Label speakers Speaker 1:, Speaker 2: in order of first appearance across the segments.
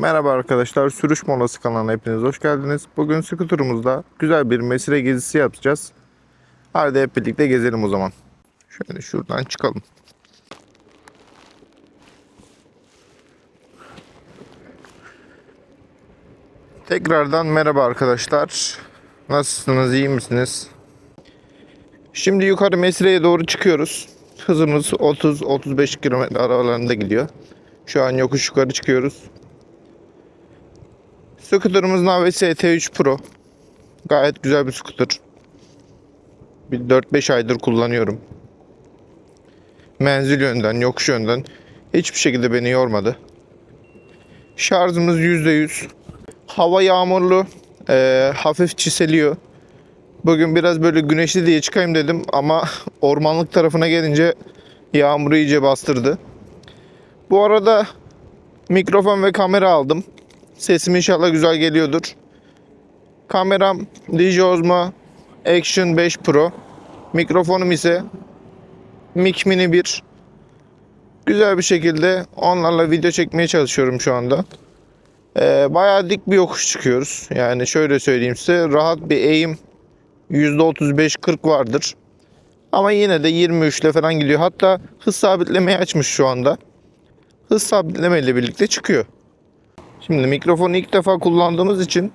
Speaker 1: Merhaba arkadaşlar, Sürüş Molası kanalına hepiniz hoş geldiniz. Bugün skuturumuzda güzel bir mesire gezisi yapacağız. Hadi hep birlikte gezelim o zaman. Şöyle şuradan çıkalım. Tekrardan merhaba arkadaşlar. Nasılsınız, iyi misiniz? Şimdi yukarı Mesire'ye doğru çıkıyoruz. Hızımız 30-35 km aralarında gidiyor. Şu an yokuş yukarı çıkıyoruz. Scooter'ımız Navi ST3 Pro. Gayet güzel bir scooter. Bir 4-5 aydır kullanıyorum. Menzil yönden, yokuş yönden hiçbir şekilde beni yormadı. Şarjımız %100. Hava yağmurlu, eee, hafif çiseliyor. Bugün biraz böyle güneşli diye çıkayım dedim ama ormanlık tarafına gelince yağmuru iyice bastırdı. Bu arada mikrofon ve kamera aldım. Sesim inşallah güzel geliyordur. Kameram DJ Osmo Action 5 Pro. Mikrofonum ise Mic Mini 1. Güzel bir şekilde onlarla video çekmeye çalışıyorum şu anda. Ee, bayağı dik bir yokuş çıkıyoruz. Yani şöyle söyleyeyim size rahat bir eğim %35-40 vardır. Ama yine de 23 ile falan gidiyor. Hatta hız sabitlemeyi açmış şu anda. Hız sabitleme ile birlikte çıkıyor. Şimdi mikrofonu ilk defa kullandığımız için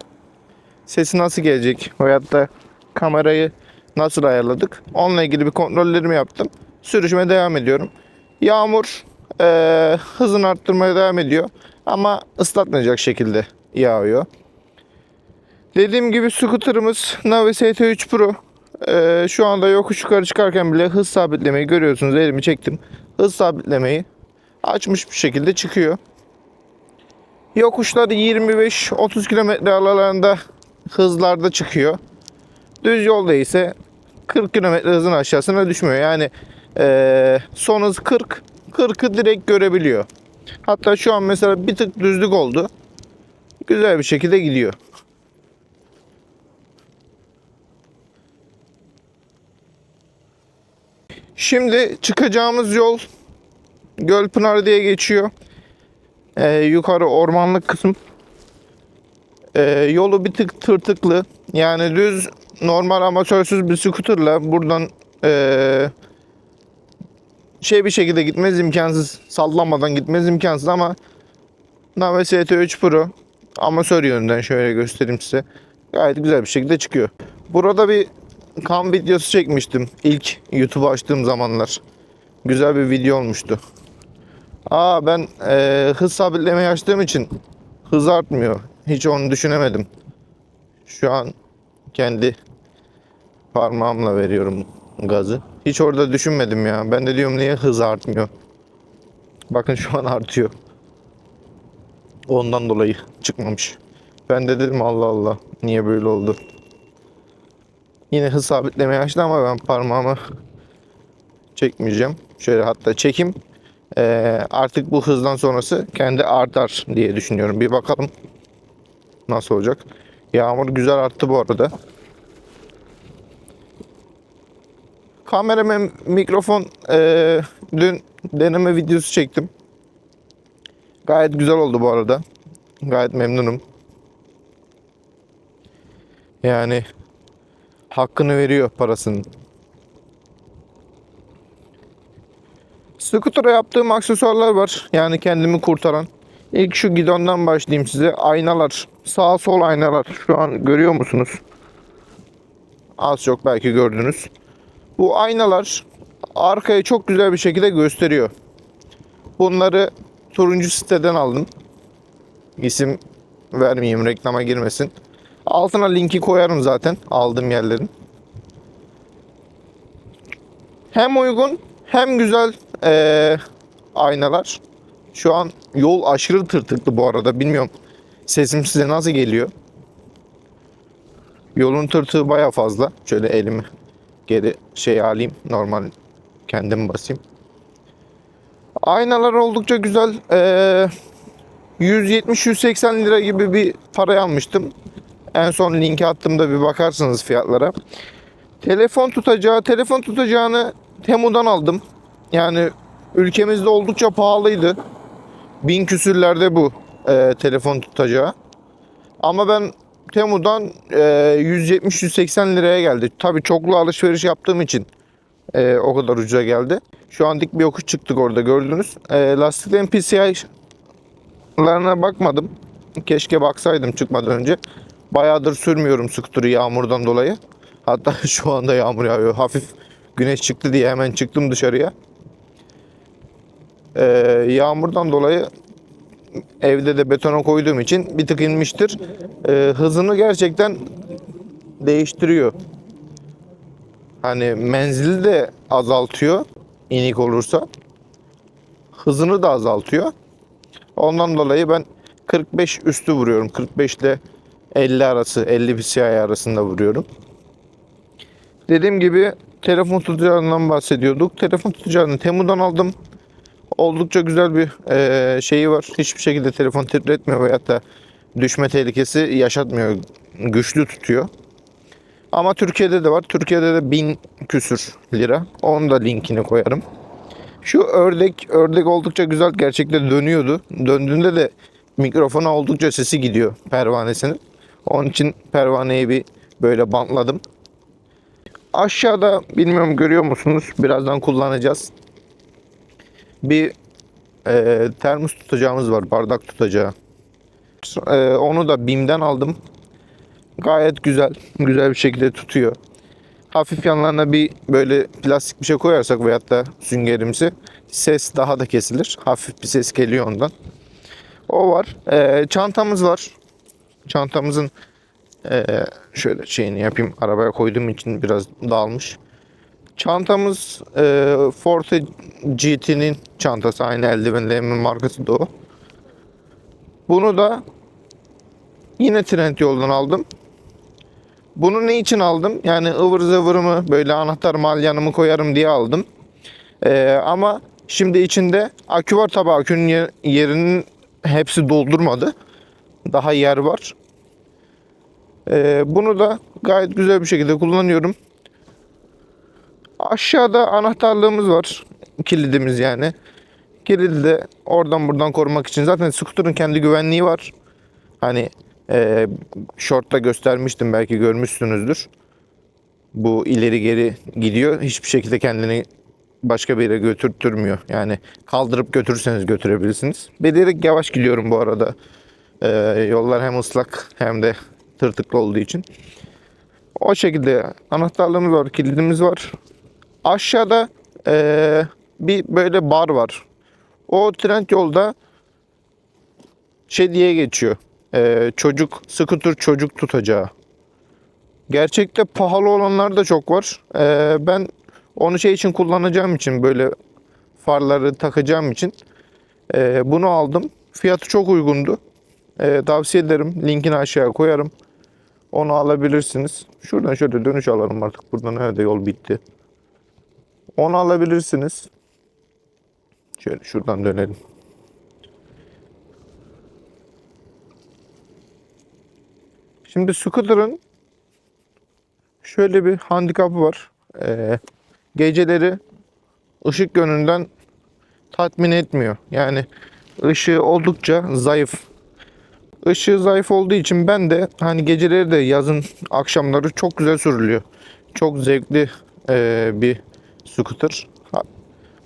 Speaker 1: sesi nasıl gelecek veyahut da kamerayı nasıl ayarladık onunla ilgili bir kontrollerimi yaptım. Sürüşüme devam ediyorum. Yağmur eee, hızını arttırmaya devam ediyor ama ıslatmayacak şekilde yağıyor. Dediğim gibi scooter'ımız Navi ST3 Pro. Eee, şu anda yokuş yukarı çıkarken bile hız sabitlemeyi görüyorsunuz. Elimi çektim. Hız sabitlemeyi açmış bir şekilde çıkıyor. Yokuşları 25-30 km aralarında hızlarda çıkıyor. Düz yolda ise 40 km hızın aşağısına düşmüyor. Yani eee son hız 40. 40'ı direkt görebiliyor. Hatta şu an mesela bir tık düzlük oldu. Güzel bir şekilde gidiyor. Şimdi çıkacağımız yol Gölpınar diye geçiyor. Ee, yukarı ormanlık kısım. Ee, yolu bir tık tırtıklı. Yani düz normal amatörsüz bir scooterla buradan ee, şey bir şekilde gitmez imkansız. Sallanmadan gitmez imkansız ama Nave ST3 Pro amatör yönden şöyle göstereyim size. Gayet güzel bir şekilde çıkıyor. Burada bir kamp videosu çekmiştim ilk YouTube açtığım zamanlar. Güzel bir video olmuştu. Aa ben eee, hız sabitlemeyi açtığım için hız artmıyor. Hiç onu düşünemedim. Şu an kendi parmağımla veriyorum gazı. Hiç orada düşünmedim ya. Ben de diyorum niye hız artmıyor. Bakın şu an artıyor. Ondan dolayı çıkmamış. Ben de dedim Allah Allah niye böyle oldu. Yine hız sabitlemeyi açtı ama ben parmağımı çekmeyeceğim. Şöyle hatta çekim. Ee, artık bu hızdan sonrası kendi artar diye düşünüyorum. Bir bakalım nasıl olacak. Yağmur güzel arttı bu arada. Kamera ve mikrofon ee, dün deneme videosu çektim. Gayet güzel oldu bu arada. Gayet memnunum. Yani hakkını veriyor parasının. Scooter'a yaptığım aksesuarlar var. Yani kendimi kurtaran. İlk şu gidondan başlayayım size. Aynalar. Sağ sol aynalar. Şu an görüyor musunuz? Az çok belki gördünüz. Bu aynalar arkayı çok güzel bir şekilde gösteriyor. Bunları turuncu siteden aldım. İsim vermeyeyim reklama girmesin. Altına linki koyarım zaten aldığım yerlerin. Hem uygun hem güzel eee, aynalar. Şu an yol aşırı tırtıklı bu arada. Bilmiyorum sesim size nasıl geliyor. Yolun tırtığı baya fazla. Şöyle elimi geri şey alayım. Normal kendim basayım. Aynalar oldukça güzel. Eee 170-180 lira gibi bir paraya almıştım. En son linki attığımda bir bakarsınız fiyatlara. Telefon tutacağı, telefon tutacağını Temu'dan aldım. Yani ülkemizde oldukça pahalıydı. Bin küsürlerde bu e, telefon tutacağı. Ama ben Temu'dan e, 170-180 liraya geldi. Tabii çoklu alışveriş yaptığım için e, o kadar ucuza geldi. Şu an dik bir yokuş çıktık orada gördünüz. E, lastiklerin PCI'larına bakmadım. Keşke baksaydım çıkmadan önce. Bayağıdır sürmüyorum skuter'ı yağmurdan dolayı. Hatta şu anda yağmur yağıyor. Hafif güneş çıktı diye hemen çıktım dışarıya. E, yağmurdan dolayı evde de betona koyduğum için bir tık inmiştir. E, hızını gerçekten değiştiriyor. Hani menzili de azaltıyor inik olursa. Hızını da azaltıyor. Ondan dolayı ben 45 üstü vuruyorum. 45 ile 50 arası, 50 PCI arasında vuruyorum. Dediğim gibi telefon tutacağından bahsediyorduk. Telefon tutacağını Temu'dan aldım. Oldukça güzel bir eee, şeyi var. Hiçbir şekilde telefon titretmiyor veyahut da düşme tehlikesi yaşatmıyor. Güçlü tutuyor. Ama Türkiye'de de var. Türkiye'de de 1000 küsür lira. Onun da linkini koyarım. Şu ördek, ördek oldukça güzel gerçekten dönüyordu. Döndüğünde de mikrofona oldukça sesi gidiyor pervanesinin. Onun için pervaneyi bir böyle bantladım. Aşağıda bilmiyorum görüyor musunuz? Birazdan kullanacağız. Bir e, termos tutacağımız var. Bardak tutacağı. E, onu da BİM'den aldım. Gayet güzel. Güzel bir şekilde tutuyor. Hafif yanlarına bir böyle plastik bir şey koyarsak veyahut da süngerimsi ses daha da kesilir. Hafif bir ses geliyor ondan. O var. Ee, çantamız var. Çantamızın ee, şöyle şeyini yapayım. Arabaya koyduğum için biraz dağılmış. Çantamız ee, Forte GT'nin çantası. Aynı eldivenlerimin markası da o. Bunu da yine Trendyol'dan aldım. Bunu ne için aldım? Yani ıvır zıvırımı böyle anahtar malyanımı koyarım diye aldım. Ee, ama şimdi içinde akü var tabi akünün yer- yerinin hepsi doldurmadı. Daha yer var. Ee, bunu da gayet güzel bir şekilde kullanıyorum. Aşağıda anahtarlığımız var. Kilidimiz yani. Kilidi de oradan buradan korumak için. Zaten scooter'ın kendi güvenliği var. Hani e, short'ta göstermiştim belki görmüşsünüzdür. Bu ileri geri gidiyor. Hiçbir şekilde kendini başka bir yere götürtürmüyor. Yani kaldırıp götürürseniz götürebilirsiniz. Bilerek yavaş gidiyorum bu arada. E, yollar hem ıslak hem de tırtıklı olduğu için. O şekilde anahtarlığımız var, kilidimiz var. Aşağıda e, bir böyle bar var. O trend yolda şey diye geçiyor. Ee, çocuk, scooter çocuk tutacağı. Gerçekte pahalı olanlar da çok var. Ee, ben onu şey için kullanacağım için böyle farları takacağım için ee, bunu aldım. Fiyatı çok uygundu. Ee, tavsiye ederim. Linkini aşağıya koyarım. Onu alabilirsiniz. Şuradan şöyle dönüş alalım artık. Buradan nerede yol bitti. Onu alabilirsiniz. Şöyle şuradan dönelim. Şimdi scooter'ın şöyle bir handikapı var. Ee, geceleri ışık yönünden tatmin etmiyor. Yani ışığı oldukça zayıf. Işığı zayıf olduğu için ben de hani geceleri de yazın akşamları çok güzel sürülüyor. Çok zevkli ee, bir scooter.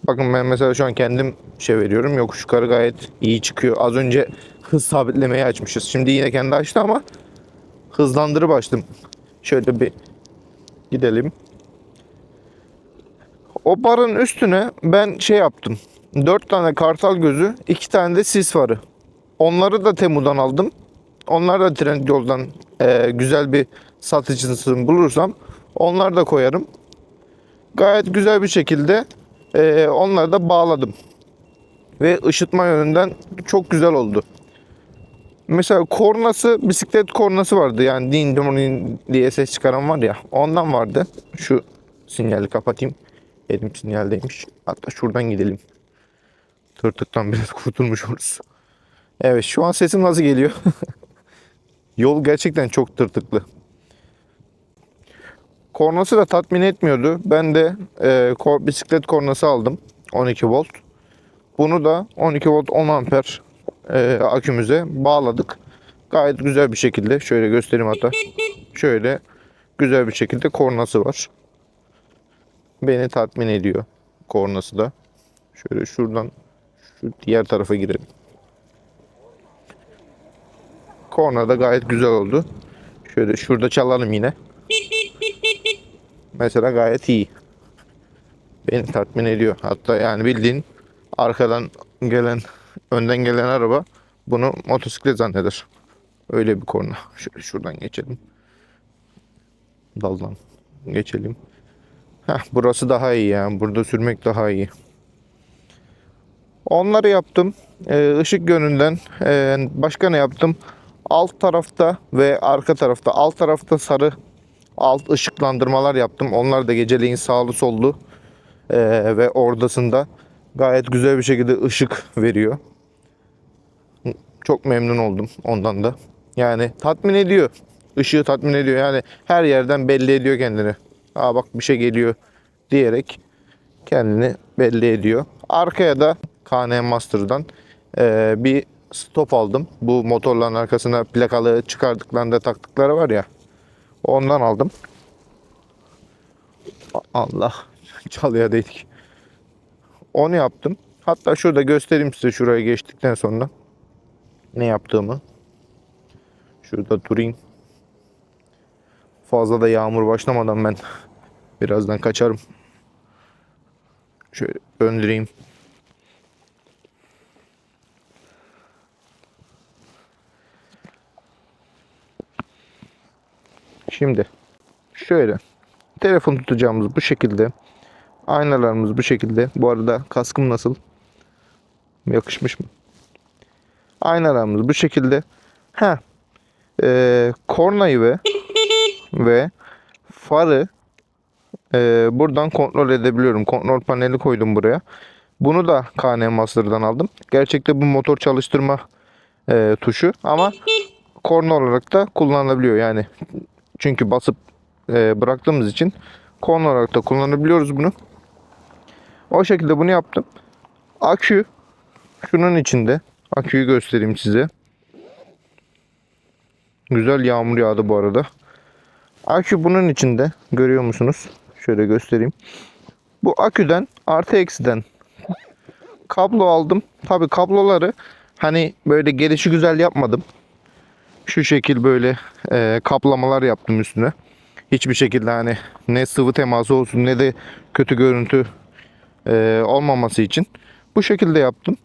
Speaker 1: Bakın ben mesela şu an kendim şey veriyorum. Yokuş yukarı gayet iyi çıkıyor. Az önce hız sabitlemeyi açmışız. Şimdi yine kendi açtı ama hızlandırıp açtım. Şöyle bir gidelim. O barın üstüne ben şey yaptım. 4 tane kartal gözü, 2 tane de sis farı. Onları da Temu'dan aldım. Onlar da Trendyol'dan e, güzel bir satıcısını bulursam onları da koyarım. Gayet güzel bir şekilde e, onları da bağladım. Ve ışıtma yönünden çok güzel oldu. Mesela kornası, bisiklet kornası vardı. Yani din din diye ses çıkaran var ya. Ondan vardı. Şu sinyali kapatayım. Elim sinyaldeymiş. Hatta şuradan gidelim. Tırtıktan biraz kurtulmuş oluruz. Evet şu an sesim nasıl geliyor? Yol gerçekten çok tırtıklı. Kornası da tatmin etmiyordu. Ben de e, kor- bisiklet kornası aldım. 12 volt. Bunu da 12 volt 10 amper e, akümüze bağladık. Gayet güzel bir şekilde şöyle göstereyim hatta. Şöyle güzel bir şekilde kornası var. Beni tatmin ediyor kornası da. Şöyle şuradan şu diğer tarafa girelim. Korna da gayet güzel oldu. Şöyle şurada çalalım yine. Mesela gayet iyi. Beni tatmin ediyor. Hatta yani bildiğin arkadan gelen, önden gelen araba bunu motosiklet zanneder. Öyle bir korna. Şöyle şuradan geçelim. Daldan geçelim. Heh, burası daha iyi yani. Burada sürmek daha iyi. Onları yaptım. Ee, ışık yönünden ee, başka ne yaptım? Alt tarafta ve arka tarafta. Alt tarafta sarı alt ışıklandırmalar yaptım. Onlar da geceleyin sağlı sollu ee, ve ordasında gayet güzel bir şekilde ışık veriyor. Çok memnun oldum ondan da. Yani tatmin ediyor. Işığı tatmin ediyor. Yani her yerden belli ediyor kendini. Aa bak bir şey geliyor diyerek kendini belli ediyor. Arkaya da KN Master'dan eee, bir stop aldım. Bu motorların arkasına plakalı çıkardıklarında taktıkları var ya. Ondan aldım. Allah çalıya değdik. Onu yaptım. Hatta şurada göstereyim size şuraya geçtikten sonra ne yaptığımı. Şurada durayım. Fazla da yağmur başlamadan ben birazdan kaçarım. Şöyle döndüreyim. Şimdi şöyle telefon tutacağımız bu şekilde. Aynalarımız bu şekilde. Bu arada kaskım nasıl? Yakışmış mı? Aynalarımız bu şekilde. Ha. Ee, kornayı ve ve farı ee, buradan kontrol edebiliyorum. Kontrol paneli koydum buraya. Bunu da KN Master'dan aldım. Gerçekte bu motor çalıştırma ee, tuşu ama korna olarak da kullanılabiliyor yani. Çünkü basıp ee, bıraktığımız için korna olarak da kullanabiliyoruz bunu. O şekilde bunu yaptım. Akü şunun içinde. Aküyü göstereyim size. Güzel yağmur yağdı bu arada. Akü bunun içinde. Görüyor musunuz? Şöyle göstereyim. Bu aküden artı eksiden kablo aldım. Tabi kabloları hani böyle gelişi güzel yapmadım. Şu şekil böyle e, kaplamalar yaptım üstüne. Hiçbir şekilde hani ne sıvı teması olsun ne de kötü görüntü e, olmaması için. Bu şekilde yaptım.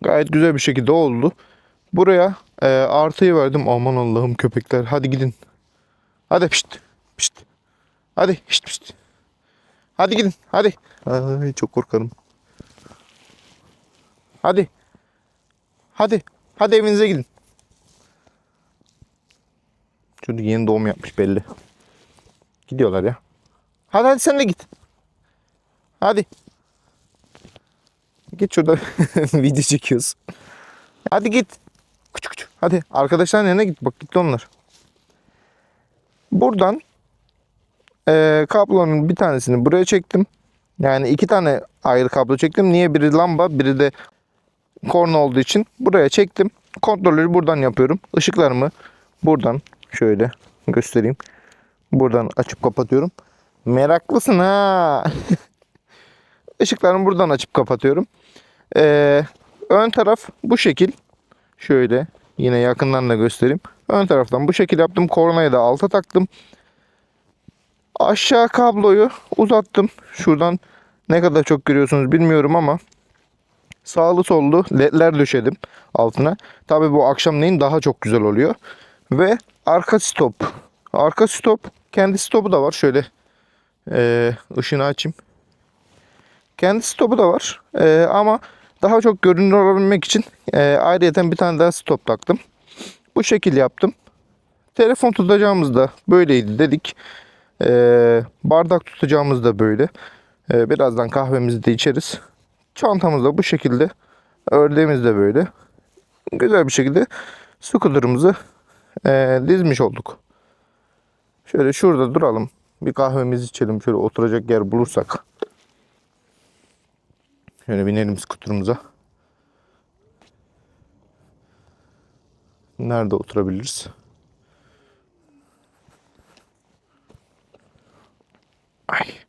Speaker 1: Gayet güzel bir şekilde oldu. Buraya e, artıyı verdim. Aman Allah'ım köpekler. Hadi gidin. Hadi pişt. Pişt. Hadi pişt pişt. Hadi gidin. Hadi. Ay çok korkarım. Hadi. Hadi. Hadi evinize gidin. Çocuk yeni doğum yapmış belli. Gidiyorlar ya. Hadi hadi sen de git. Hadi. Git şurada video çekiyoruz. Hadi git. Küçük küçük. Hadi arkadaşların yanına git. Bak gitti onlar. Buradan eee kablonun bir tanesini buraya çektim. Yani iki tane ayrı kablo çektim. Niye? Biri lamba, biri de korna olduğu için buraya çektim. Kontrolleri buradan yapıyorum. Işıklarımı buradan şöyle göstereyim. Buradan açıp kapatıyorum. Meraklısın ha. Işıklarımı buradan açıp kapatıyorum. Ee, ön taraf bu şekil. Şöyle yine yakından da göstereyim. Ön taraftan bu şekil yaptım. Kornayı da alta taktım. Aşağı kabloyu uzattım. Şuradan ne kadar çok görüyorsunuz bilmiyorum ama sağlı sollu ledler döşedim altına. Tabi bu akşamleyin daha çok güzel oluyor. Ve arka stop. Arka stop kendi stopu da var. Şöyle e, ışığını açayım. Kendi stopu da var. E, ama daha çok görünür olabilmek için e, ayrıyeten bir tane daha stop taktım. Bu şekil yaptım. Telefon tutacağımız da böyleydi dedik. E, bardak tutacağımız da böyle. E, birazdan kahvemizi de içeriz. Çantamız da bu şekilde. Ördeğimiz de böyle. Güzel bir şekilde scooter'ımızı e, dizmiş olduk. Şöyle şurada duralım. Bir kahvemizi içelim. Şöyle oturacak yer bulursak. Şöyle binelim skuturumuza. Nerede oturabiliriz? Ay.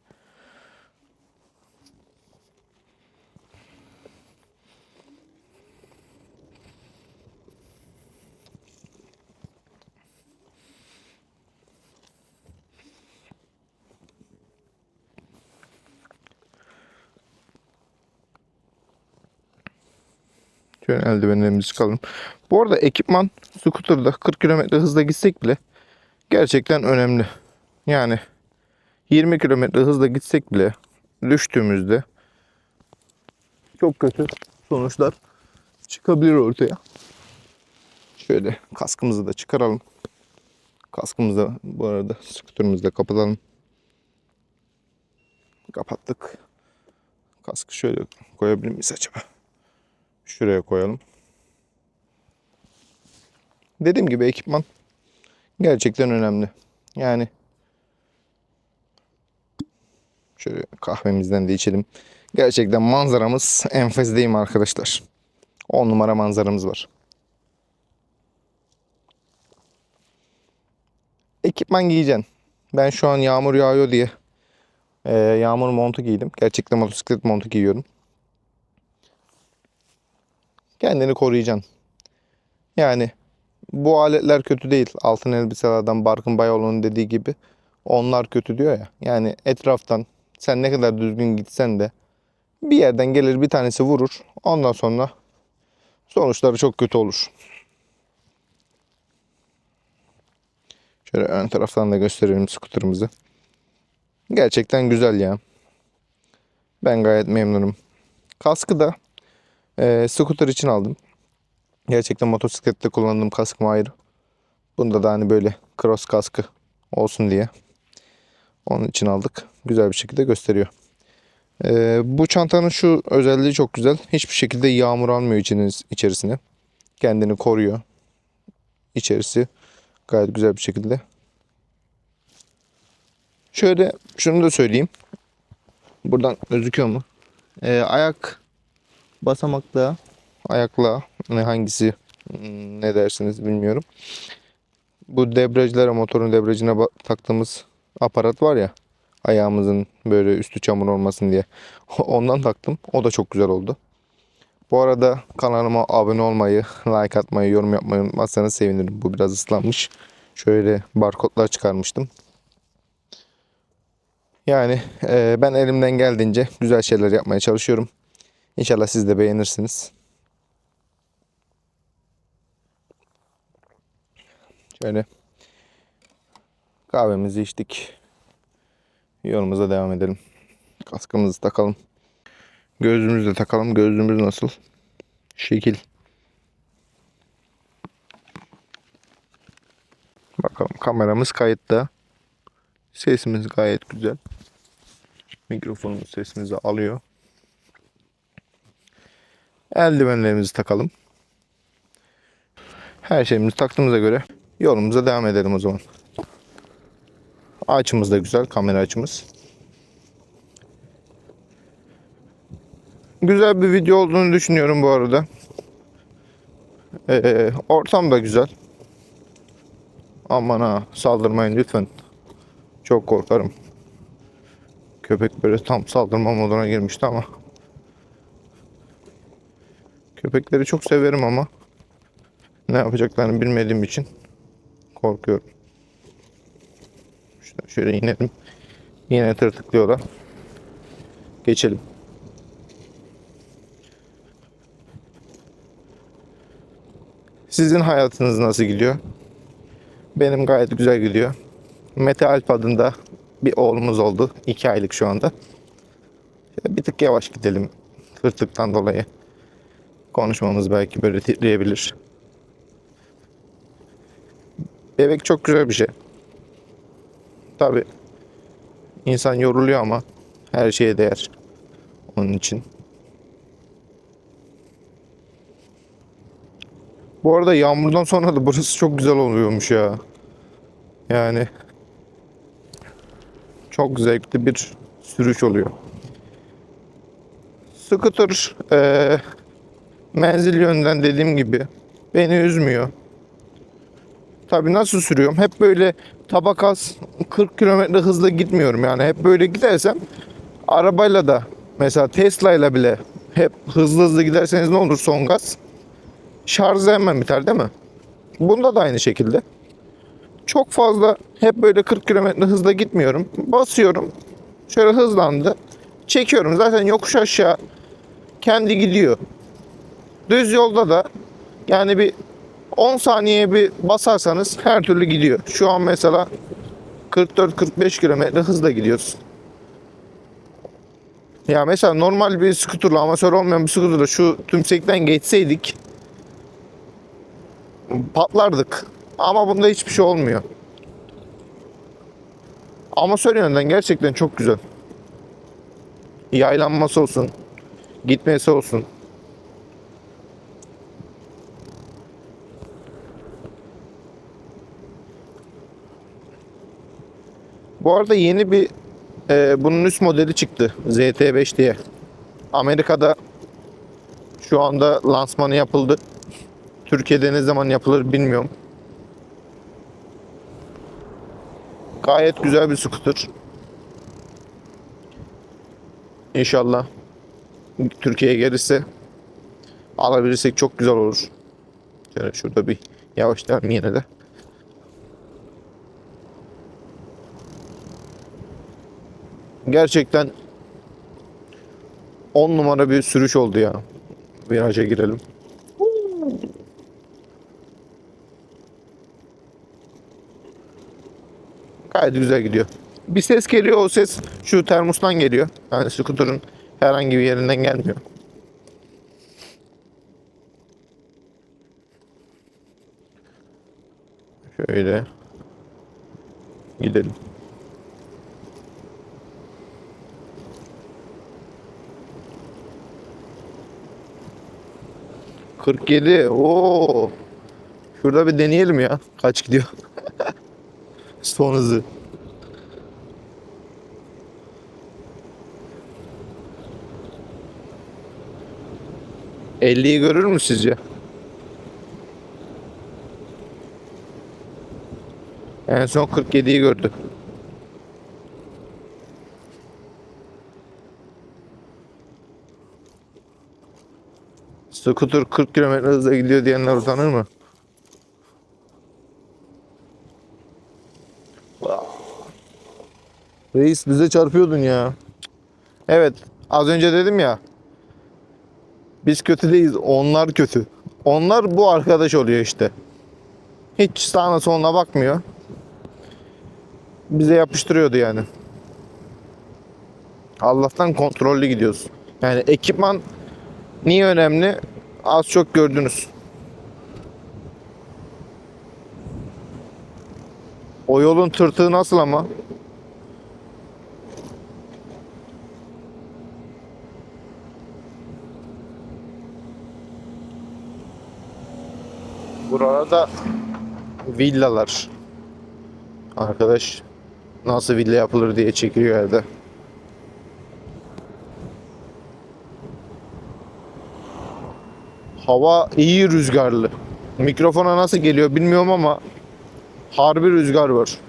Speaker 1: Eldivenlerimizi çıkalım. Bu arada ekipman scooter'da 40 km hızla gitsek bile gerçekten önemli. Yani 20 km hızla gitsek bile düştüğümüzde çok kötü sonuçlar çıkabilir ortaya. Şöyle kaskımızı da çıkaralım. Kaskımızı bu arada scooter'ımızı da kapatalım. Kapattık. Kaskı şöyle koyabilir miyiz acaba? Şuraya koyalım. Dediğim gibi ekipman gerçekten önemli. Yani şöyle kahvemizden de içelim. Gerçekten manzaramız enfes değil mi arkadaşlar? 10 numara manzaramız var. Ekipman giyeceksin. Ben şu an yağmur yağıyor diye eee, yağmur montu giydim. Gerçekten motosiklet montu giyiyorum. Kendini koruyacaksın. Yani bu aletler kötü değil. Altın elbiselerden Barkın Bayoğlu'nun dediği gibi onlar kötü diyor ya. Yani etraftan sen ne kadar düzgün gitsen de bir yerden gelir bir tanesi vurur. Ondan sonra sonuçları çok kötü olur. Şöyle ön taraftan da gösterelim skuterımızı. Gerçekten güzel ya. Ben gayet memnunum. Kaskı da ee, scooter için aldım. Gerçekten motosiklette kullandığım kaskım ayrı. Bunda da hani böyle cross kaskı olsun diye. Onun için aldık. Güzel bir şekilde gösteriyor. Ee, bu çantanın şu özelliği çok güzel. Hiçbir şekilde yağmur almıyor içiniz, içerisine. Kendini koruyor. İçerisi gayet güzel bir şekilde. Şöyle şunu da söyleyeyim. Buradan gözüküyor mu? Ee, ayak basamakla, ayakla ne hangisi hmm, ne dersiniz bilmiyorum. Bu debriyajlara motorun debriyajına ba- taktığımız aparat var ya ayağımızın böyle üstü çamur olmasın diye. Ondan taktım. O da çok güzel oldu. Bu arada kanalıma abone olmayı, like atmayı, yorum yapmayı unutmazsanız sevinirim. Bu biraz ıslanmış. Şöyle barkodlar çıkarmıştım. Yani eee, ben elimden geldiğince güzel şeyler yapmaya çalışıyorum. İnşallah siz de beğenirsiniz. Şöyle kahvemizi içtik. Yolumuza devam edelim. Kaskımızı takalım. Gözlüğümüzü de takalım. Gözlüğümüz nasıl? Şekil. Bakalım kameramız kayıtta. Sesimiz gayet güzel. Mikrofonumuz sesimizi alıyor. Eldivenlerimizi takalım. Her şeyimizi taktığımıza göre yolumuza devam edelim o zaman. Açımız da güzel, kamera açımız. Güzel bir video olduğunu düşünüyorum bu arada. Ee, ortam da güzel. Aman ha saldırmayın lütfen. Çok korkarım. Köpek böyle tam saldırma moduna girmişti ama. Köpekleri çok severim ama ne yapacaklarını bilmediğim için korkuyorum. Şöyle, şöyle inelim. Yine tırtıklıyorlar. Geçelim. Sizin hayatınız nasıl gidiyor? Benim gayet güzel gidiyor. Mete Alp adında bir oğlumuz oldu. 2 aylık şu anda. Bir tık yavaş gidelim. Tırtıktan dolayı. Konuşmamız belki böyle titreyebilir. Bebek çok güzel bir şey. Tabi insan yoruluyor ama her şeye değer. Onun için. Bu arada yağmurdan sonra da burası çok güzel oluyormuş ya. Yani çok zevkli bir sürüş oluyor. Scooter eee menzil yönden dediğim gibi beni üzmüyor. Tabii nasıl sürüyorum? Hep böyle tabakas 40 kilometre hızla gitmiyorum yani. Hep böyle gidersem arabayla da mesela Tesla'yla bile hep hızlı hızlı giderseniz ne olur son gaz? Şarjı hemen biter değil mi? Bunda da aynı şekilde. Çok fazla hep böyle 40 kilometre hızla gitmiyorum. Basıyorum. Şöyle hızlandı. Çekiyorum. Zaten yokuş aşağı kendi gidiyor. Düz yolda da yani bir 10 saniyeye bir basarsanız her türlü gidiyor. Şu an mesela 44-45 kilometre hızla gidiyoruz. Ya mesela normal bir skuterla amatör olmayan bir skuterla şu tümsekten geçseydik patlardık. Ama bunda hiçbir şey olmuyor. Amatör yönden gerçekten çok güzel. Yaylanması olsun, gitmesi olsun. Bu arada yeni bir e, bunun üst modeli çıktı. ZT5 diye. Amerika'da şu anda lansmanı yapıldı. Türkiye'de ne zaman yapılır bilmiyorum. Gayet güzel bir scooter. İnşallah Türkiye'ye gelirse alabilirsek çok güzel olur. Şöyle şurada bir yavaşlayalım yine de. Gerçekten 10 numara bir sürüş oldu ya. Viraja girelim. Gayet güzel gidiyor. Bir ses geliyor o ses şu termostan geliyor. Yani skuterın herhangi bir yerinden gelmiyor. Şöyle gidelim. Kırk yedi. Oo. Şurada bir deneyelim ya. Kaç gidiyor? Son hızı. Elliyi görür mü sizce? En son 47'yi gördü. Scooter 40 km hızla gidiyor diyenler utanır mı? Reis bize çarpıyordun ya. Evet az önce dedim ya. Biz kötü değiliz onlar kötü. Onlar bu arkadaş oluyor işte. Hiç sağına soluna bakmıyor. Bize yapıştırıyordu yani. Allah'tan kontrollü gidiyoruz. Yani ekipman niye önemli? Az çok gördünüz. O yolun tırtığı nasıl ama? Burada villalar. Arkadaş nasıl villa yapılır diye çekiliyor evde. Hava iyi rüzgarlı. Mikrofona nasıl geliyor bilmiyorum ama harbi rüzgar var.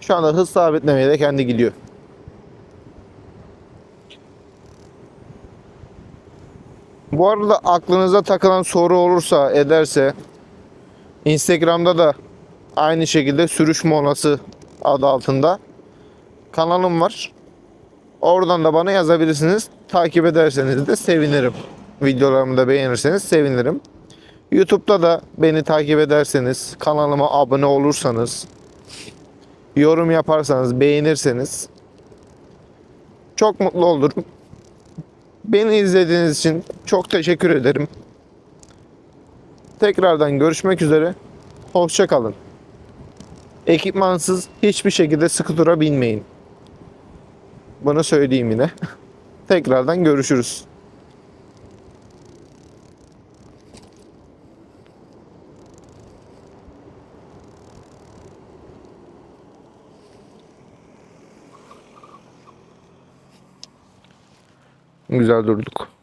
Speaker 1: Şu anda hız sabitlemeye de kendi gidiyor. Bu arada aklınıza takılan soru olursa ederse Instagram'da da aynı şekilde sürüş molası adı altında kanalım var. Oradan da bana yazabilirsiniz. Takip ederseniz de sevinirim. Videolarımı da beğenirseniz sevinirim. YouTube'da da beni takip ederseniz, kanalıma abone olursanız, yorum yaparsanız, beğenirseniz çok mutlu olurum. Beni izlediğiniz için çok teşekkür ederim. Tekrardan görüşmek üzere. Hoşça kalın. Ekipmansız hiçbir şekilde skutura binmeyin. Bunu söyleyeyim yine. Tekrardan görüşürüz. Güzel durduk.